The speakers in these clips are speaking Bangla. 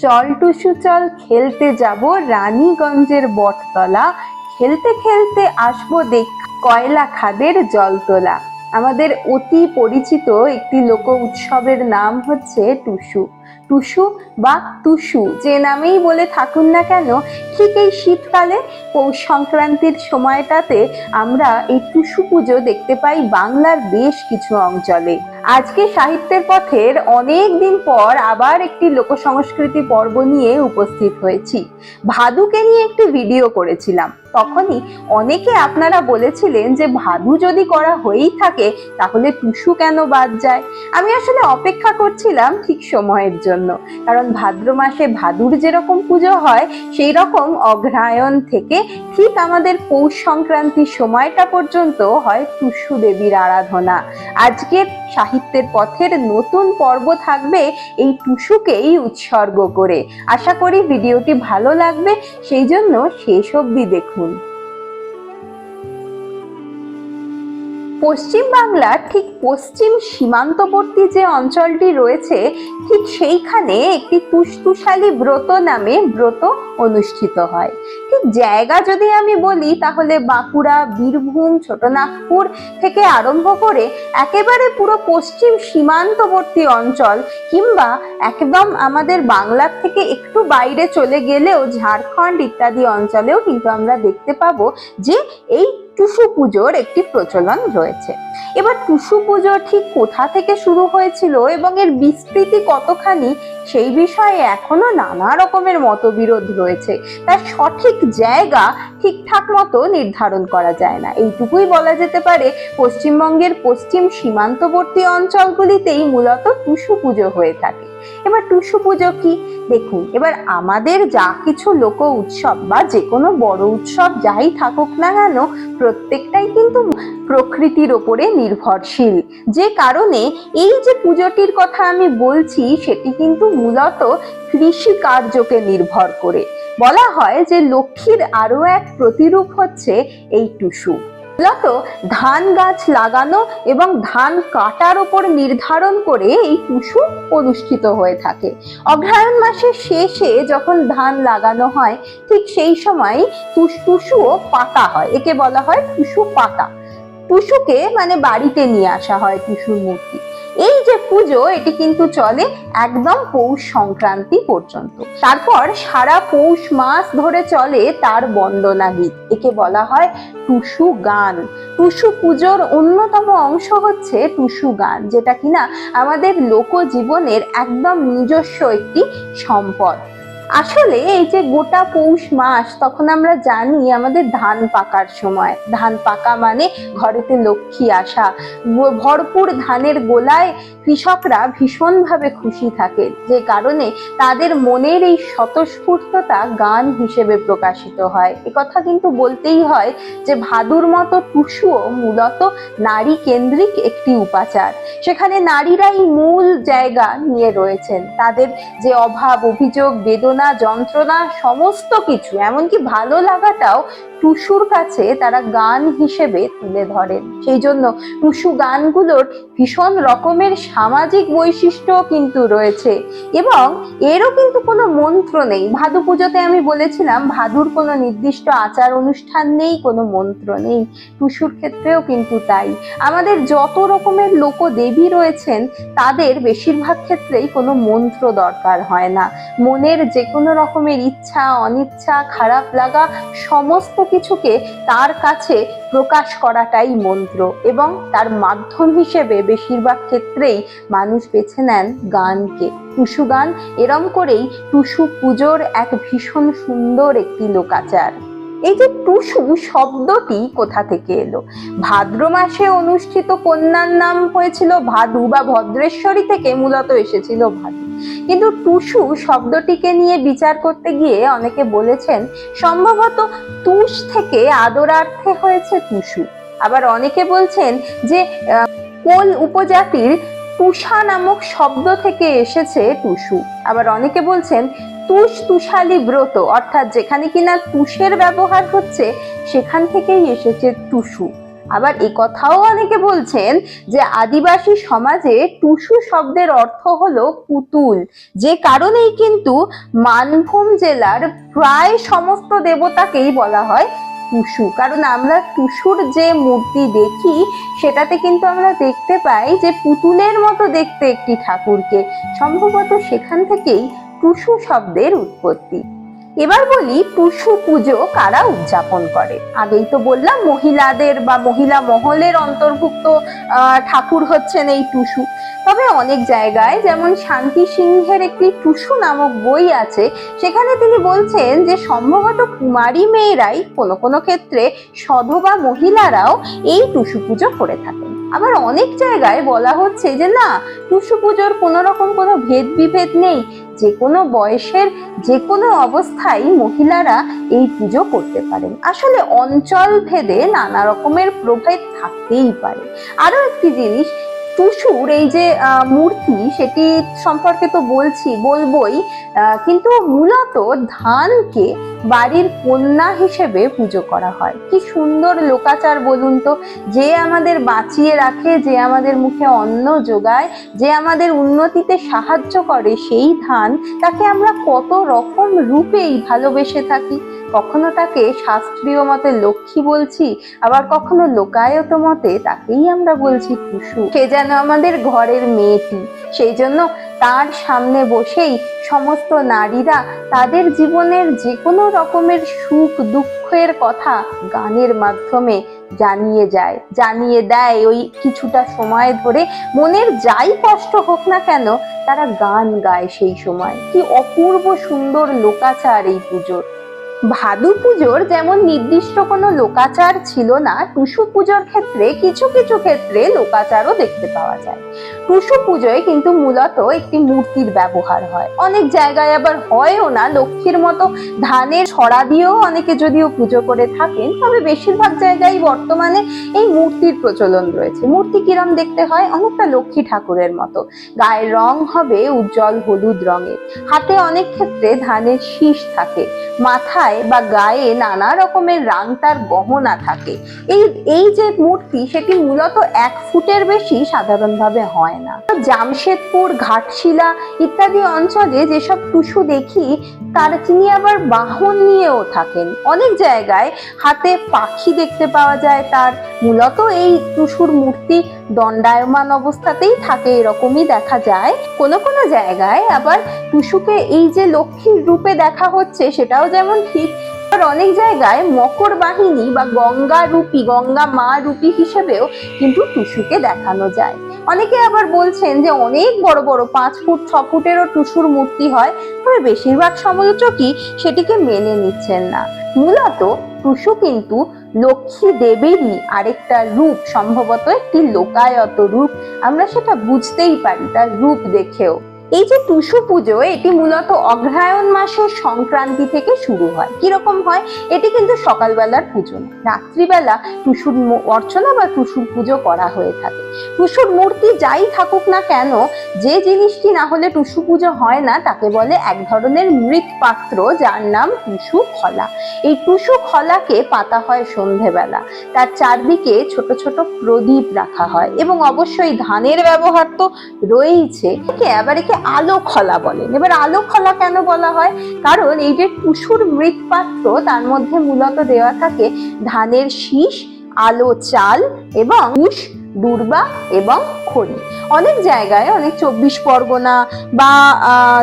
চল টুসু, চল খেলতে যাব রানীগঞ্জের বটতলা। খেলতে খেলতে আসব দেখ কয়লা খাদের জলতলা। আমাদের অতি পরিচিত একটি লোক উৎসবের নাম হচ্ছে টুসু। টুসু বা টুসু, যে নামেই বলে থাকুন না কেন, ঠিক এই শীতকালে পৌষ সংক্রান্তির সময়টাতে আমরা এই টুসু পুজো দেখতে পাই বাংলার বেশ কিছু অঞ্চলে। আজকে সাহিত্যের পথের অনেক দিন পর আবার একটি লোক সংস্কৃতি পর্ব নিয়ে উপস্থিত হয়েছি। ভাদুকে নিয়ে একটি ভিডিও করেছিলাম। তখনই অনেকে আপনারা বলেছিলেন যে, ভাদু যদি করা হয়েই থাকে, তাহলে টুসু কেন বাদ যায়? আমি আসলে অপেক্ষা করছিলাম ঠিক সময়ের জন্য। কারণ ভাদ্র মাসে ভাদুর যেরকম পুজো হয় সেই রকম অগ্রহায়ণ থেকে ঠিক আমাদের পৌষ সংক্রান্তির সময়টা পর্যন্ত হয় টুসু দেবীর আরাধনা। আজকের সাহিত্যের পথের নতুন পর্ব থাকবে এই টুসুকেই উৎসর্গ করে। আশা করি ভিডিওটি ভালো লাগবে, সেই জন্য শেষ অবধি দেখুন। পশ্চিম বাংলার ঠিক পশ্চিম সীমান্তবর্তী যে অঞ্চলটি রয়েছে, ঠিক সেইখানে একটি তুষতুষালী ব্রত নামে ব্রত অনুষ্ঠিত হয়। ঠিক জায়গা যদি আমি বলি, তাহলে বাঁকুড়া, বীরভূম, ছোটনাগপুর থেকে আরম্ভ করে একেবারে পুরো পশ্চিম সীমান্তবর্তী অঞ্চল কিংবা একদম আমাদের বাংলার থেকে একটু বাইরে চলে গেলেও ঝাড়খণ্ড ইত্যাদি অঞ্চলেও কিন্তু আমরা দেখতে পাবো যে এই টুসু পুজোর একটি প্রচলন রয়েছে। এবার টুসু পুজো ঠিক কোথা থেকে শুরু হয়েছিল এবং এর বিস্তৃতি কতখানি, সেই বিষয়ে এখনও নানা রকমের মতবিরোধ রয়েছে। তার সঠিক জায়গা ঠিকঠাক মতো নির্ধারণ করা যায় না। এইটুকুই বলা যেতে পারে, পশ্চিমবঙ্গের পশ্চিম সীমান্তবর্তী অঞ্চলগুলিতেই মূলত টুসু পুজো হয়ে থাকে। এবার টুসু পুজো কি? দেখুন, এবার আমাদের যা কিছু লোক উৎসব বা যে কোনো বড় উৎসব যাই থাকুক না কেন, প্রত্যেকটাই কিন্তু প্রকৃতির ওপরে নির্ভরশীল। যে কারণে এই যে পুজোটির কথা আমি বলছি, সেটি কিন্তু মূলত কৃষি কার্যকে নির্ভর করে। বলা হয় যে লক্ষ্মীর আরও এক প্রতিরূপ হচ্ছে এই টুসু। মূলত ধান গাছ লাগানো এবং ধান কাটার উপর নির্ধারণ করে এই টুসু অনুষ্ঠিত হয়ে থাকে। অগ্রহায়ণ মাসের শেষে যখন ধান লাগানো হয়, ঠিক সেই সময় টুস টুসুও পাতা হয়। একে বলা হয় টুসু পাতা। টুসুকে মানে বাড়িতে নিয়ে আসা হয় টুসুর মূর্তি। এই যে পুজো, এটি কিন্তু চলে একদম পৌষ সংক্রান্তি পর্যন্ত। তারপর সারা পৌষ মাস ধরে চলে তার বন্দনা গীত। একে বলা হয় টুসু গান। টুসু পুজোর অন্যতম অংশ হচ্ছে টুসু গান, যেটা কিনা আমাদের লোকজীবনের একদম নিজস্ব একটি সম্পদ। আসলে এই যে গোটা পৌষ মাস, তখন আমরা জানি আমাদের ধান পাকার সময়। ধান পাকা মানে ঘরেতে লক্ষ্মী আসা। ভরপুর ধানের গোলায় কৃষকরা ভীষণভাবে খুশি থাকে। যে কারণে তাদের মনের এই স্বতঃস্ফূর্ততা গান হিসেবে প্রকাশিত হয়। কথা কিন্তু বলতেই হয় যে ভাদুর মতো টুসুও মূলত নারী কেন্দ্রিক একটি উপাচার। সেখানে নারীরাই মূল জায়গা নিয়ে রয়েছেন। তাদের যে অভাব, অভিযোগ, বেদনা যন্ত্রণা সমস্ত কিছু এমনকি ভালো লাগাটাও টুসুর কাছে তারা গান হিসেবে তুলে ধরেন। সেই জন্য টুসু গানগুলোর ভীষণ রকমের সামাজিক বৈশিষ্ট্য কিন্তু রয়েছে এবং এরও কিন্তু কোনো মন্ত্র নেই। ভাদু পুজোতে আমি বলেছিলাম, ভাদুর কোনো নির্দিষ্ট আচার অনুষ্ঠান নেই, কোনো মন্ত্র নেই। টুসুর ক্ষেত্রেও কিন্তু তাই। আমাদের যত রকমের লোক দেবী রয়েছেন, তাদের বেশিরভাগ ক্ষেত্রেই কোনো মন্ত্র দরকার হয় না। মনের যে কোনো রকমের ইচ্ছা, অনিচ্ছা, খারাপ লাগা, সমস্ত কিছুকে তার কাছে প্রকাশ করাটাই মন্ত্র এবং তার মাধ্যম হিসেবে বেশিরভাগ ক্ষেত্রেই মানুষ বেছে নেন গানকে। টুসু গান এরম করেই টুসু পুজোর এক ভীষণ সুন্দর একটি লোকাচার। এই যে টুসু শব্দটি কোথা থেকে এলো? ভাদ্র মাসে অনুষ্ঠিত কন্যার নাম হয়েছিল ভাদু বা ভদ্রেশ্বরী থেকে মূলত এসেছিল ভাদু। কিন্তু টুসু শব্দটিকে নিয়ে বিচার করতে গিয়ে অনেকে বলেছেন, সম্ভবত তুষ থেকে আদরার্থে হয়েছে টুসু। আবার অনেকে বলছেন যে কোল উপজাতির তুষা নামক শব্দ থেকে এসেছে টুসু। আবার অনেকে বলছেন, তুষ তুষালি ব্রত, অর্থাৎ যেখানে কিনা তুষের ব্যবহার হচ্ছে, সেখান থেকেই এসেছে টুসু। আবার এ কথাও অনেকে বলছেন যে আদিবাসী সমাজে টুসু শব্দের অর্থ হলো পুতুল। যে কারণেই কিন্তু মানভূম জেলার প্রায় সমস্ত দেবতাকেই বলা হয় টুসু। কারণ আমরা টুসুর যে মূর্তি দেখি, সেটাতে কিন্তু আমরা দেখতে পাই যে পুতুলের মতো দেখতে একটি ঠাকুরকে। সম্ভবত সেখান থেকেই টুসু শব্দের উৎপত্তি। এবার বলি টুসু পুজো কারা উদযাপন করে? আগেই তো বললাম মহিলাদের বা মহিলা মহলের অন্তর্ভুক্ত ঠাকুর হচ্ছেন এই টুসু। তবে অনেক জায়গায় যেমন শান্তি সিংহের একটি টুসু নামক বই আছে, সেখানে তিনি বলছেন যে সম্ভবত কুমারী মেয়েরাই কোনো কোনো ক্ষেত্রে সধবা মহিলারাও এই টুসু পুজো করে থাকেন। আবার অনেক জায়গায় বলা হচ্ছে যে না, টুসু পুজোর কোনো রকম কোনো ভেদ বিভেদ নেই। যে কোনো বয়সের যে কোনো অবস্থায় মহিলারা এই পুজো করতে পারেন। আসলে অঞ্চল ভেদে নানা রকমের প্রভেদ থাকতেই পারে। আরও একটি জিনিস টুসুর এই যে মূর্তি, সেটি সম্পর্কে তো বলছি, বলবই কিন্তু মূলত ধানকে বাড়ির কন্যা হিসেবে পুজো করা হয়। কি সুন্দর লোকাচার বলুন তো, যে আমাদের বাঁচিয়ে রাখে, যে আমাদের মুখে অন্ন যোগায়, যে আমাদের উন্নতিতে সাহায্য করে সেই ধান, তাকে আমরা কত রকম রূপেই ভালোবেসে থাকি। কখনো তাকে শাস্ত্রীয় মতে লক্ষ্মী বলছি, আবার কখনো লোকায়ত মতে তাকেই আমরা বলছি টুসু সে যেন আমাদের ঘরের মেয়েটি, সেই জন্য তার সামনে বসেই সমস্ত নারীরা তাদের জীবনের যে কোনো রকমের সুখ দুঃখের কথা গানের মাধ্যমে জানিয়ে যায়, জানিয়ে দেয় ওই কিছুটা সময় ধরে। মনের যাই কষ্ট হোক না কেন, তারা গান গায় সেই সময়। কি অপূর্ব সুন্দর লোকাচার এই পুজোর। ভাদু পুজোর যেমন নির্দিষ্ট কোনো লোকাচার ছিল না, টুসু পুজোর ক্ষেত্রে কিছু কিছু ক্ষেত্রে লোকাচারও দেখতে পাওয়া যায়। টুসু পুজোয় কিন্তু মূলত একটি মূর্তির ব্যবহার হয়। অনেক জায়গায় আবার হয়ও না, লক্ষ্মীর মতো ধানের ছড়া দিয়েও অনেকে যদিও পুজো করে থাকেন, তবে বেশিরভাগ জায়গায় বর্তমানে এই মূর্তির প্রচলন রয়েছে। মূর্তি কিরম দেখতে হয়? অনেকটা লক্ষ্মী ঠাকুরের মতো। গায়ের রং হবে উজ্জ্বল হলুদ রঙের। হাতে অনেক ক্ষেত্রে ধানের শীষ থাকে। মাথায় বা গায়ে নানা রকমের রাংতার গহনা থাকে। এই এই যে মূর্তি সেটি মূলত এক ফুটের বেশি সাধারণভাবে হয় না। জামশেদপুর, ঘাটশিলা ইত্যাদি অঞ্চলে যেসব টুসু দেখি, তার তিনি আবার বাহন নিয়েও থাকেন। অনেক জায়গায় হাতে পাখি দেখতে পাওয়া যায় তার। মূলত এই টুসুর মূর্তি দণ্ডায়মান অবস্থাতেই থাকে এরকমই দেখা যায়। কোনো কোনো জায়গায় আবার টুসুকে এই যে লক্ষ্মীর রূপে দেখা হচ্ছে সেটাও যেমন ঠিক আর অনেক জায়গায় মকর বাহিনী বা গঙ্গা রূপী, গঙ্গা মা রূপী হিসেবেও কিন্তু টুসুকে দেখানো যায়। অনেকে আবার বলছেন যে অনেক বড় বড় পাঁচ ফুট, ছ ফুটেরও টুসুর মূর্তি হয়, তবে বেশিরভাগ সমালোচকই সেটিকে মেনে নিচ্ছেন না। মূলত টুসু কিন্তু লক্ষ্মী দেবেরই আরেকটা রূপ, সম্ভবত একটি লোকায়ত রূপ। আমরা সেটা বুঝতেই পারি, তার রূপ দেখেও। এই যে টুসু পুজো, এটি মূলত অগ্রহায়ণ মাসের সংক্রান্তি থেকে শুরু হয়। কীরকম হয়? এটি কিন্তু সকালবেলার পুজো না। রাত্রিবেলা টুসুর অর্চনা বা টুসুর পুজো করা হয়ে থাকে। টুসুর মূর্তি যাই থাকুক না কেন, যে জিনিসটি না হলে টুসু পুজো হয় না, তাকে বলে এক ধরনের মৃৎ পাত্র যার নাম টুসু খলা। এই টুসু খলাকে পাতা হয় সন্ধেবেলা। তার চারদিকে ছোট ছোট প্রদীপ রাখা হয় এবং অবশ্যই ধানের ব্যবহার তো রয়েইছে। আবার একে আলো খলা বলেন। এবার আলো খলা কেন বলা হয়? কারণ এই যে টুসুর মৃৎপাত্র, তার মধ্যে মূলত দেওয়া থাকে ধানের শীষ, আলো চাল এবং উষ দূর্বা এবং খড়ি অনেক জায়গায়, অনেক চব্বিশ পরগনা বা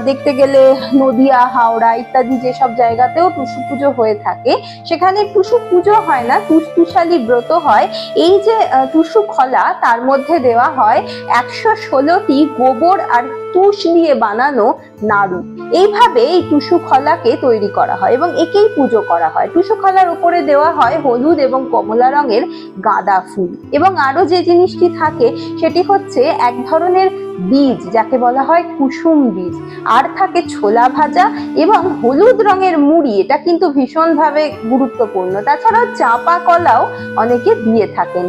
দেখতে গেলে নদিয়া, হাওড়া ইত্যাদি যেসব জায়গাতেও টুসু পুজো হয়ে থাকে, সেখানে টুসু পুজো হয় না টুসটুসালি ব্রত হয়। এই যে টুসু খলা, তার মধ্যে দেওয়া হয় একশো ষোলোটি গোবর আর তুষ দিয়ে বানানো নাড়ু। এইভাবে এই টুসু খলাকে তৈরি করা হয় এবং একেই পুজো করা হয়। টুসু খলার উপরে দেওয়া হয় হলুদ এবং কমলা রঙের গাঁদা ফুল। এবং আরও যে জিনিসটি থাকে, সেটি হচ্ছে এক ধরনের বীজ, যাকে বলা হয় কুসুম বীজ। আর থাকে ছোলা ভাজা এবং হলুদ রঙের মুড়ি, এটা কিন্তু ভীষণভাবে গুরুত্বপূর্ণ। তাছাড়াও চাপা কলাও অনেকে দিয়ে থাকেন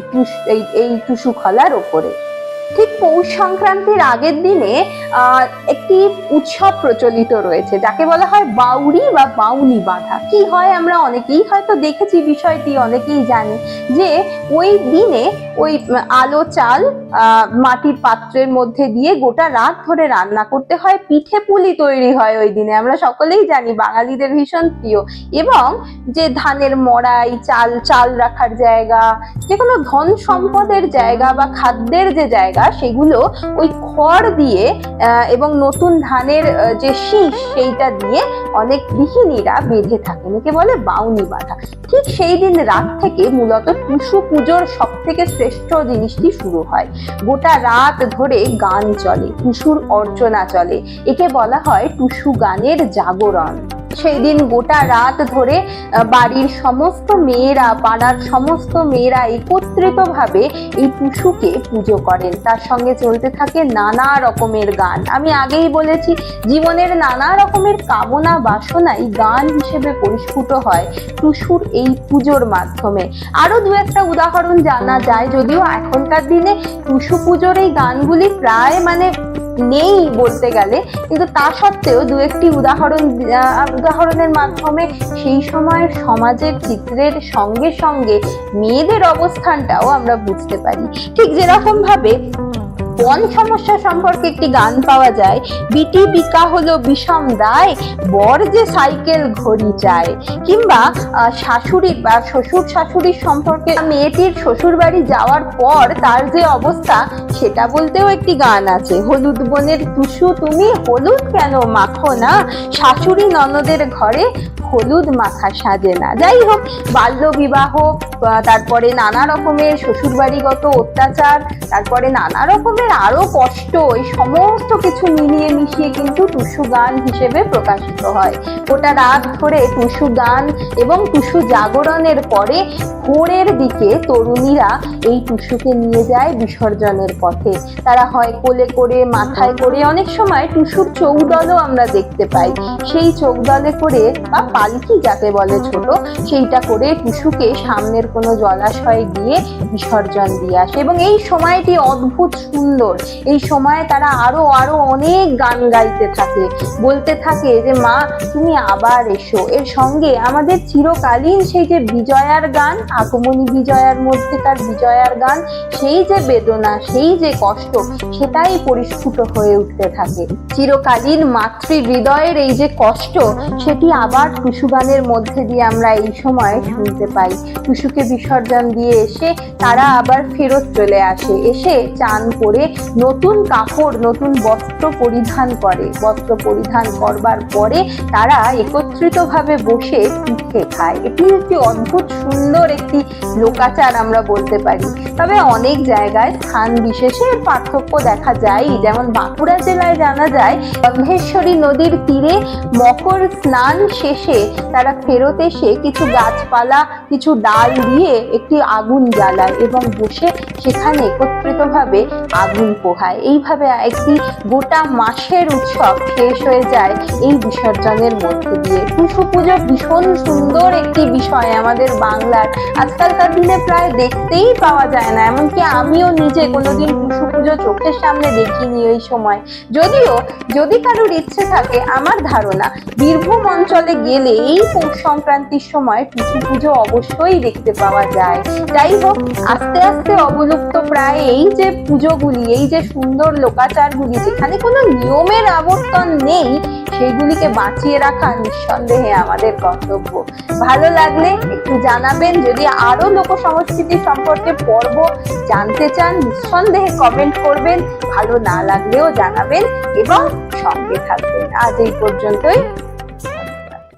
এই এই টুসু খলার ওপরে ঠিক পৌষ সংক্রান্তির আগের দিনে আহ, একটি উৎসব প্রচলিত রয়েছে যাকে বলা হয় বাউরি বা বাউনি বাঁধা। কি হয় আমরা অনেকেই হয়তো দেখেছি বিষয়টি অনেকেই জানি যে ওই দিনে ওই আলো চাল মাটির পাত্রের মধ্যে দিয়ে গোটা রাত ধরে রান্না করতে হয় পিঠে পুলি তৈরি হয় ওই দিনে আমরা সকলেই জানি বাঙালিদের ভীষণ প্রিয়। এবং যে ধানের মড়াই চাল চাল রাখার জায়গা যে কোনো ধন সম্পদের জায়গা বা খাদ্যের যে জায়গা সেগুলো ওই খড় দিয়ে এবং নতুন ধানের যে শীষ, সেইটা দিয়ে অনেক গৃহিণীরা বেঁধে থাকেন। একে বলে বাউনি বাঁধা। ঠিক সেই দিন রাত থেকে মূলত টুসু পুজোর সব থেকে শ্রেষ্ঠ জিনিসটি শুরু হয়। গোটা রাত ধরে গান চলে, টুসুর অর্চনা চলে। একে বলা হয় টুসু গানের জাগরণ। সেই দিন গোটা রাত ধরে বাড়ির সমস্ত মেয়েরা, পাড়ার সমস্ত মেয়েরা একত্রিতভাবে এই টুসুকে পুজো করেন। তার সঙ্গে চলতে থাকে নানা রকমের গান। আমি আগেই বলেছি, জীবনের নানা রকমের কামনা বাসনাই গান হিসেবে পরিস্ফুট হয় টুসুর এই পুজোর মাধ্যমে। আরও দু একটা উদাহরণ জানা যায়, যদিও এখনকার দিনে টুসু পুজোর এই গানগুলি প্রায় মানে নেই বলতে গেলে। কিন্তু তা সত্ত্বেও দু একটি উদাহরণ উদাহরণের মাধ্যমে সেই সময়ের সমাজের চিত্রের সঙ্গে সঙ্গে মেয়েদের অবস্থানটাও আমরা বুঝতে পারি। ঠিক যেরকম ভাবে বন সমস্যা সম্পর্কে একটি গান পাওয়া যায়। বিটি বিকা হলো বিষম দায়, বর যে সাইকেল ঘড়ি চায়। কিংবা শাশুড়ি বা শ্বশুর শাশুড়ির সম্পর্কে মেয়েটির শ্বশুর বাড়ি যাওয়ার পর তার যে অবস্থা, সেটা বলতেও একটি গান আছে। হলুদ বনের টুসু, তুমি হলুদ কেন মাখো না? শাশুড়ি ননদের ঘরে হলুদ মাখা সাজে না। যাই হোক বাল্য বিবাহ তারপরে নানা রকমের শ্বশুরবাড়িগত অত্যাচার, তারপরে নানা রকমের আরও কষ্ট, এই সমস্ত কিছু মিলিয়ে মিশিয়ে কিন্তু টুসু গান হিসেবে প্রকাশিত হয়। গোটা রাত ধরে টুসু গান এবং টুসু জাগরণের পরে ভোরের দিকে তরুণীরা এই টুসুকে নিয়ে যায় বিসর্জনের পথে। তারা হয় কোলে করে, মাথায় করে, অনেক সময় টুসুর চৌদলও আমরা দেখতে পাই। সেই চৌদলে করে বা পালকি যাকে বলে ছোট, সেইটা করে টুসুকে সামনের কোনো জলাশয়ে গিয়ে বিসর্জন দিয়ে আসে। এবং এই সময়টি অদ্ভুত সুন্দর। এই সময়ে তারা আরও আরও অনেক গান গাইতে থাকে। বলতে থাকে যে, মা, তুমি আবার এসো। এর সঙ্গে আমাদের চিরকালীন সেই যে বিজয়ার গান, আগমনী বিজয়ার মধ্যেকার বিজয়ার গান, সেই যে বেদনা, সেই যে কষ্ট, সেটাই পরিস্ফুট হয়ে উঠতে থাকে। চিরকালীন মাতৃ হৃদয়ের এই যে কষ্ট, সেটি আবার টুসু গানের মধ্যে দিয়ে আমরা এই সময় শুনতে পাই। টুসুকে বিসর্জন দিয়ে এসে তারা আবার ফেরত চলে আসে। এসে চান করে নতুন কাপড়, নতুন বস্ত্র পরিধান করে। বস্ত্র পরিধান করবার পরে তারা একত্রিতভাবে বসে পিঠে খায়। এটি একটি অদ্ভুত সুন্দর একটি লোকাচার আমরা বলতে পারি। তবে অনেক জায়গায় স্থান বিশেষে পার্থক্য দেখা যায়। যেমন বাঁকুড়া জেলায় জানা যায়, ব্রহ্মেশ্বরী নদীর তীরে মকর স্নান শেষে তারা ফেরত এসে কিছু গাছপালা, কিছু ডাল দিয়ে একটি আগুন জ্বালায় এবং বসে সেখানে একত্রিতভাবে আগুন পোহায়। এইভাবে একটি গোটা মাসের উৎসব শেষ হয়ে যায় এই বিসর্জনের মধ্যে দিয়ে। টুসু পুজো ভীষণ সুন্দর একটি বিষয় আমাদের বাংলার। আজকালকার দিনে প্রায় দেখতেই পাওয়া যায় না, এমনকি আমিও নিজে কোনোদিন টুসু পুজো চোখের সামনে দেখিনি ওই সময়। যদিও, যদি কারোর ইচ্ছে থাকে, আমার ধারণা, বীরভূম অঞ্চলে গেলে এই পৌষ সংক্রান্তির সময় টুসু পুজো অবশ্যই দেখতে পাওয়া যায়। যাই হোক, আস্তে আস্তে অবলুপ্ত প্রায় এই যে পুজোগুলি এই যে সুন্দর লোকাচারগুলি, যেখানে কোনো নিয়মের আবর্তন নেই সেগুলিকে বাঁচিয়ে রাখা নিঃসন্দেহে আমাদের কর্তব্য। ভালো লাগলে একটু জানাবেন, যদি আরও লোক সংস্কৃতি সম্পর্কে পর্ব জানতে চান, নিঃসন্দেহে কমেন্ট করবেন, ভালো না লাগলেও জানাবেন এবং সঙ্গে থাকবেন। আজ এই পর্যন্তই।